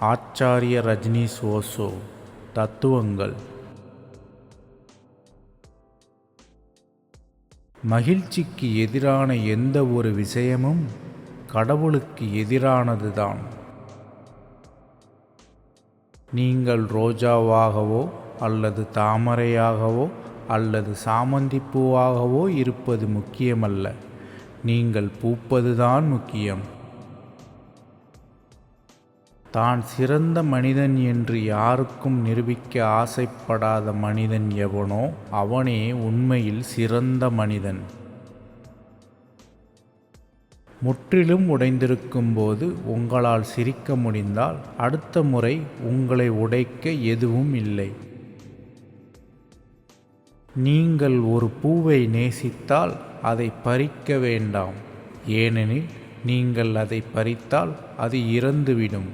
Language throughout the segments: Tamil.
ஆச்சாரிய ரஜினி ஓசோ தத்துவங்கள். மகிழ்ச்சிக்கு எதிரான எந்த ஒரு விஷயமும் கடவுளுக்கு எதிரானதுதான். நீங்கள் ரோஜாவாகவோ அல்லது தாமரையாகவோ அல்லது சாமந்தி பூவாகவோ இருப்பது முக்கியமல்ல. நீங்கள் பூப்பதுதான் முக்கியம். தான் சிறந்த மனிதன் என்று யாருக்கும் நிரூபிக்க ஆசைப்படாத மனிதன் எவனோ அவனே உண்மையில் சிறந்த மனிதன். முற்றிலும் உடைந்திருக்கும் போது உங்களால் சிரிக்க முடிந்தால் அடுத்த முறை உங்களை உடைக்க எதுவும் இல்லை. நீங்கள் ஒரு பூவை நேசித்தால் அதை பறிக்க வேண்டாம். ஏனெனில் நீங்கள் அதை பறித்தால் அது இறந்துவிடும்.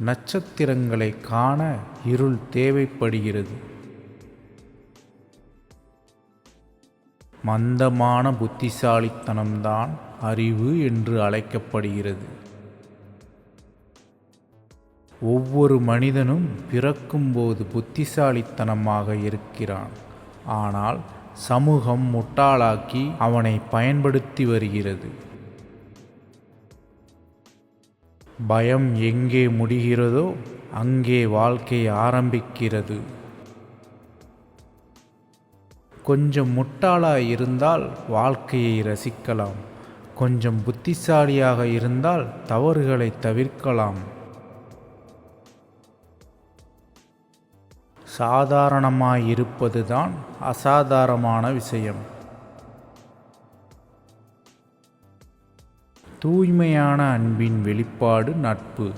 நட்சத்திரங்களை காண இருள் தேவைப்படுகிறது. மந்தமான புத்திசாலித்தனம்தான் அறிவு என்று அழைக்கப்படுகிறது. ஒவ்வொரு மனிதனும் பிறக்கும்போது புத்திசாலித்தனமாக இருக்கிறான். ஆனால் சமூகம் முட்டாளாக்கி அவனை பயன்படுத்தி வருகிறது. பயம் எங்கே முடிகிறதோ அங்கே வாழ்க்கை ஆரம்பிக்கிறது. கொஞ்சம் முட்டாளாக இருந்தால் வாழ்க்கையை ரசிக்கலாம். கொஞ்சம் புத்திசாலியாக இருந்தால் தவறுகளை தவிர்க்கலாம். சாதாரணமாய் இருப்பதுதான் அசாதாரணமான விஷயம். தூய்மையான அன்பின் வெளிப்பாடு நட்பு.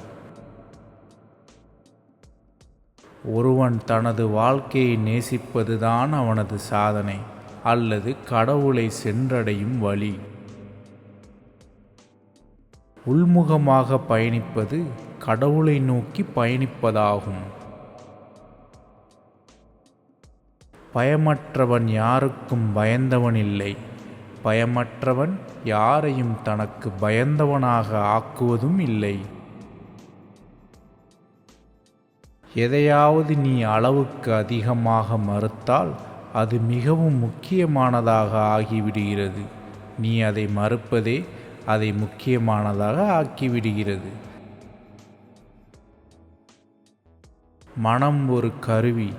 ஒருவன் தனது வாழ்க்கையை நேசிப்பதுதான் அவனது சாதனை அல்லது கடவுளை சென்றடையும் வழி. உள்முகமாக பயணிப்பது கடவுளை நோக்கி பயணிப்பதாகும். பயமற்றவன் யாருக்கும் பயந்தவன் இல்லை. பயமற்றவன் யாரையும் தனக்கு பயந்தவனாக ஆக்குவதும் இல்லை. எதையாவது நீ அளவுக்கு அதிகமாக மறுத்தால் அது மிகவும் முக்கியமானதாக ஆகிவிடுகிறது. நீ அதை மறுப்பதே அதை முக்கியமானதாக ஆக்கிவிடுகிறது. மனம் ஒரு கருவி.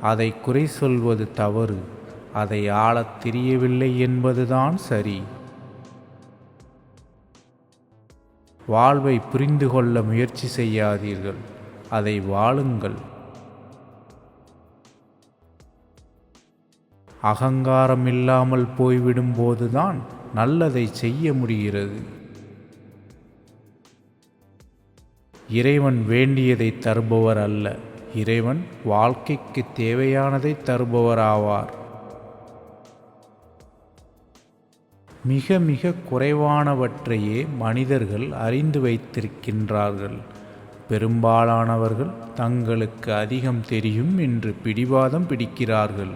அதை குறை சொல்வது தவறு. அதை ஆளத் தெரியவில்லை என்பதுதான் சரி. வாழ்வை புரிந்து கொள்ள முயற்சி செய்யாதீர்கள். அதை வாழுங்கள். அகங்காரம் இல்லாமல் போய்விடும் போதுதான் நல்லதை செய்ய முடிகிறது. இறைவன் வேண்டியதை தருபவர் அல்ல. இறைவன் வாழ்க்கைக்கு தேவையானதை தருபவராவார். மிக மிக குறைவானவற்றையே மனிதர்கள் அறிந்து வைத்திருக்கின்றார்கள். பெரும்பாலானவர்கள் தங்களுக்கு அதிகம் தெரியும் என்று பிடிவாதம் பிடிக்கிறார்கள்.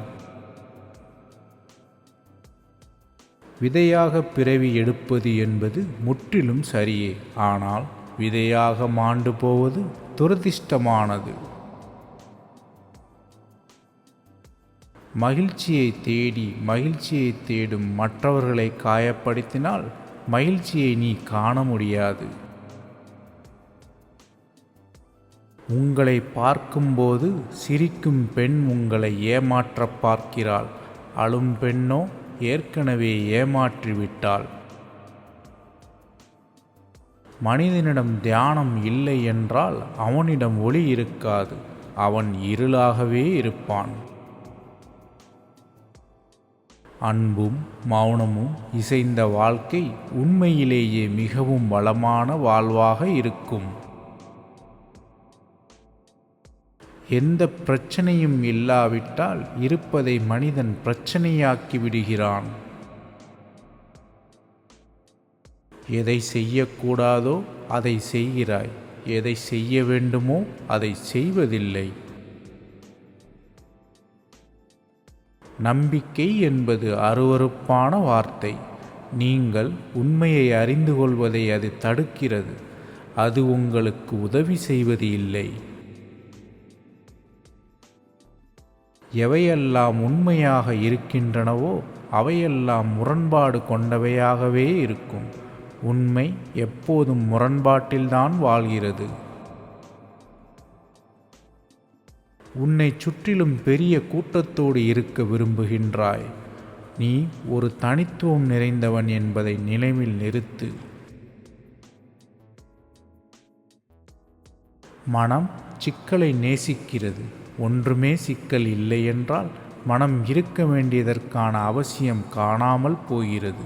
விதையாக பிறவி எடுப்பது என்பது முற்றிலும் சரியே. ஆனால் விதையாக மாண்டு போவது துரதிர்ஷ்டமானது. மகிழ்ச்சியை தேடி மகிழ்ச்சியை தேடும் மற்றவர்களை காயப்படுத்தினால் மகிழ்ச்சியை நீ காண முடியாது. உங்களை பார்க்கும்போது சிரிக்கும் பெண் உங்களை ஏமாற்ற பார்க்கிறாள். அழும் பெண்ணோ ஏற்கனவே ஏமாற்றிவிட்டாள். மனிதனிடம் தியானம் இல்லை என்றால் அவனிடம் ஒளி இருக்காது. அவன் இருளாகவே இருப்பான். அன்பும் மௌனமும் இசைந்த வாழ்க்கை உண்மையிலேயே மிகவும் வளமான வாழ்வாக இருக்கும். எந்த பிரச்சனையும் இல்லாவிட்டால் இருப்பதை மனிதன் பிரச்சனையாக்கி விடுகிறான். எதை செய்யக்கூடாதோ அதை செய்கிறாய். எதை செய்ய வேண்டுமோ அதை செய்வதில்லை. நம்பிக்கை என்பது அருவருப்பான வார்த்தை. நீங்கள் உண்மையை அறிந்து கொள்வதை அது தடுக்கிறது. அது உங்களுக்கு உதவி செய்வது இல்லை. எவையெல்லாம் உண்மையாக இருக்கின்றனவோ அவையெல்லாம் முரண்பாடு கொண்டவையாகவே இருக்கும். உண்மை எப்போதும் முரண்பாட்டில்தான் வாழ்கிறது. உன்னை சுற்றிலும் பெரிய கூட்டத்தோடு இருக்க விரும்புகின்றாய். நீ ஒரு தனித்துவம் நிறைந்தவன் என்பதை நினைவில் நிறுத்து. மனம் சிக்கலை நேசிக்கிறது. ஒன்றுமே சிக்கல் இல்லை என்றால் மனம் இருக்க வேண்டியதற்கான அவசியம் காணாமல் போகிறது.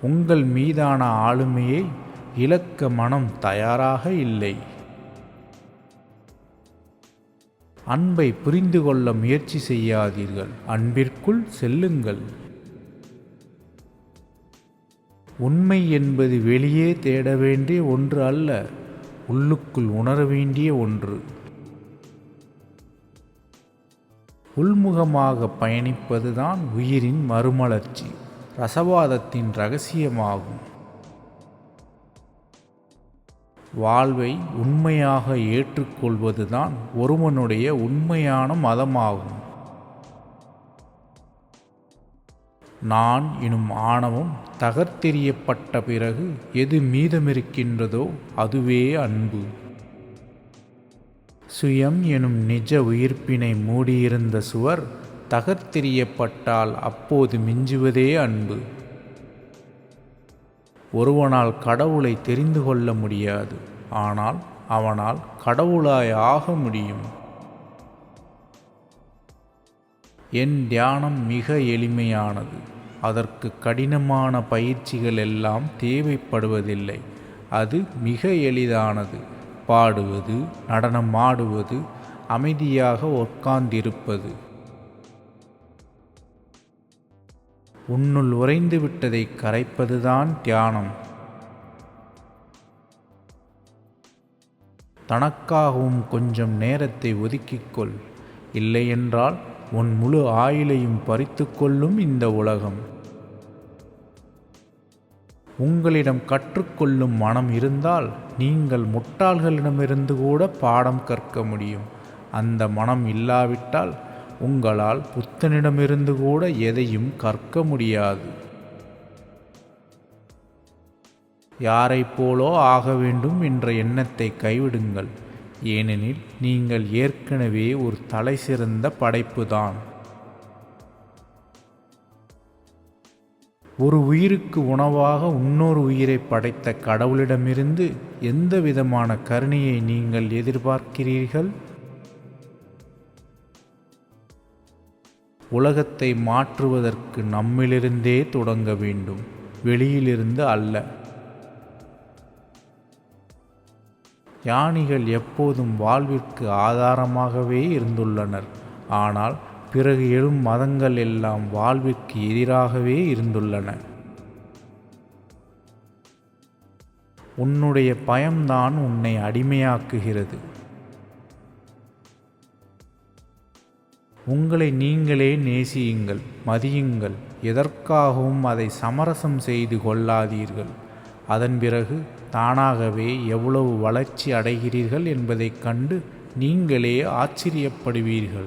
உங்கள் மீதான ஆளுமையை இழக்க மனம் தயாராக இல்லை. அன்பை புரிந்து கொள்ள முயற்சி செய்யாதீர்கள். அன்பிற்குள் செல்லுங்கள். உண்மை என்பது வெளியே தேட வேண்டிய ஒன்று அல்ல உள்ளுக்குள் உணர வேண்டிய ஒன்று. உள்முகமாக பயணிப்பதுதான் உயிரின் மறுமலர்ச்சி ரசவாதத்தின் ரகசியமாகும். வாழ்வை உண்மையாக ஏற்றுக்கொள்வதுதான் ஒருவனுடைய உண்மையான மதமாகும். நான் எனும் ஆணவம் தகர்த்தெறியப்பட்ட பிறகு எது மீதமிருக்கின்றதோ அதுவே அன்பு. சுயம் எனும் நிஜ உயிர்ப்பினை மூடியிருந்த சுவர் தகர்த்தெறியப்பட்டால் அப்போது மிஞ்சுவதே அன்பு. ஒருவனால் கடவுளை தெரிந்து கொள்ள முடியாது ஆனால் அவனால் கடவுளாய் ஆக முடியும். என் தியானம் மிக எளிமையானது. அதற்கு கடினமான பயிற்சிகள் எல்லாம் தேவைப்படுவதில்லை. அது மிக எளிதானது. பாடுவது நடனம் ஆடுவது அமைதியாக உட்கார்ந்திருப்பது. உன்னுள் உறைந்து விட்டதை கரைப்பதுதான் தியானம். தனக்காகவும் கொஞ்சம் நேரத்தை ஒதுக்கிக்கொள் இல்லையென்றால் உன் முழு ஆயுளையும் பறித்து கொள்ளும் இந்த உலகம். உங்களிடம் கற்றுக்கொள்ளும் மனம் இருந்தால் நீங்கள் முட்டாள்களிடமிருந்து கூட பாடம் கற்க முடியும். அந்த மனம் இல்லாவிட்டால் உங்களால் புத்தனிடமிருந்து கூட எதையும் கற்க முடியாது. யாரைப் போலோ ஆக வேண்டும் என்ற எண்ணத்தை கைவிடுங்கள். ஏனெனில் நீங்கள் ஏற்கனவே ஒரு தலை சிறந்த படைப்புதான். ஒரு உயிருக்கு உணவாக இன்னொரு உயிரை படைத்த கடவுளிடமிருந்து எந்த விதமான கருணையை நீங்கள் எதிர்பார்க்கிறீர்கள்? உலகத்தை மாற்றுவதற்கு நம்மிலிருந்தே தொடங்க வேண்டும். வெளியிலிருந்து அல்ல. ஞானிகள் எப்போதும் வாழ்விற்கு ஆதாரமாகவே இருந்துள்ளனர். ஆனால் பிறகு எழும் மதங்கள் எல்லாம் வாழ்விற்கு எதிராகவே இருந்துள்ளன. உன்னுடைய பயம்தான் உன்னை அடிமையாக்குகிறது. உங்களை நீங்களே நேசியுங்கள் மதியுங்கள். எதற்காகவும் அதை சமரசம் செய்து கொள்ளாதீர்கள். அதன் பிறகு தானாகவே எவ்வளவு வளர்ச்சி அடைகிறீர்கள் என்பதைக் கண்டு நீங்களே ஆச்சரியப்படுவீர்கள்.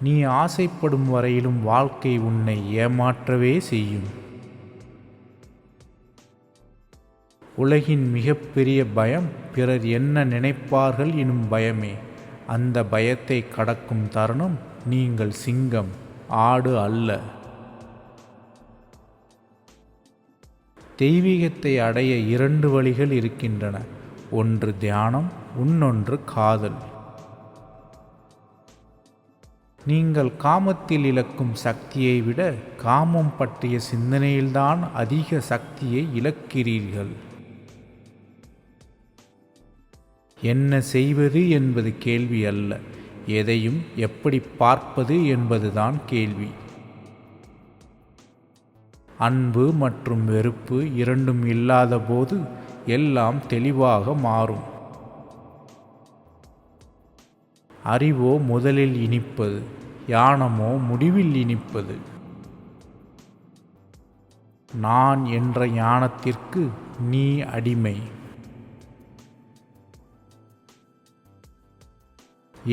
நீ ஆசைப்படும் வரையிலும் வாழ்க்கை உன்னை ஏமாற்றவே செய்யும். உலகின் மிகப்பெரிய பயம் பிறர் என்ன நினைப்பார்கள் எனும் பயமே. அந்த பயத்தை கடக்கும் தருணம் நீங்கள் சிங்கம் ஆடு அல்ல. தெய்வீகத்தை அடைய இரண்டு வழிகள் இருக்கின்றன. ஒன்று தியானம் இன்னொன்று காதல். நீங்கள் காமத்தில் இழக்கும் சக்தியை விட காமம் பற்றிய சிந்தனையில்தான் அதிக சக்தியை இழக்கிறீர்கள். என்ன செய்வது என்பது கேள்வி அல்ல. எதையும் எப்படி பார்ப்பது என்பதுதான் கேள்வி. அன்பு மற்றும் வெறுப்பு இரண்டும் இல்லாத போது எல்லாம் தெளிவாக மாறும். அறிவோ முதலில் இனிப்பது யானமோ முடிவில் இனிப்பது. நான் என்ற ஞானத்திற்கு நீ அடிமை.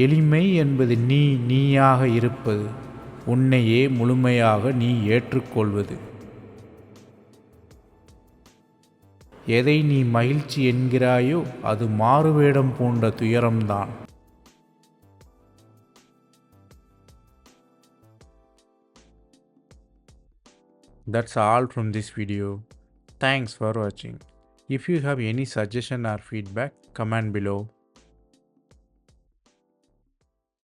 எளிமை என்பது நீ நீயாக இருப்பது உன்னையே முழுமையாக நீ ஏற்றுக்கொள்வது எதை நீ மகிழ்ச்சி என்கிறாயோ அது மாறுவேடம் போன்ற துயரம்தான் That's all from this video. Thanks for watching. If you have any suggestion or feedback, comment below.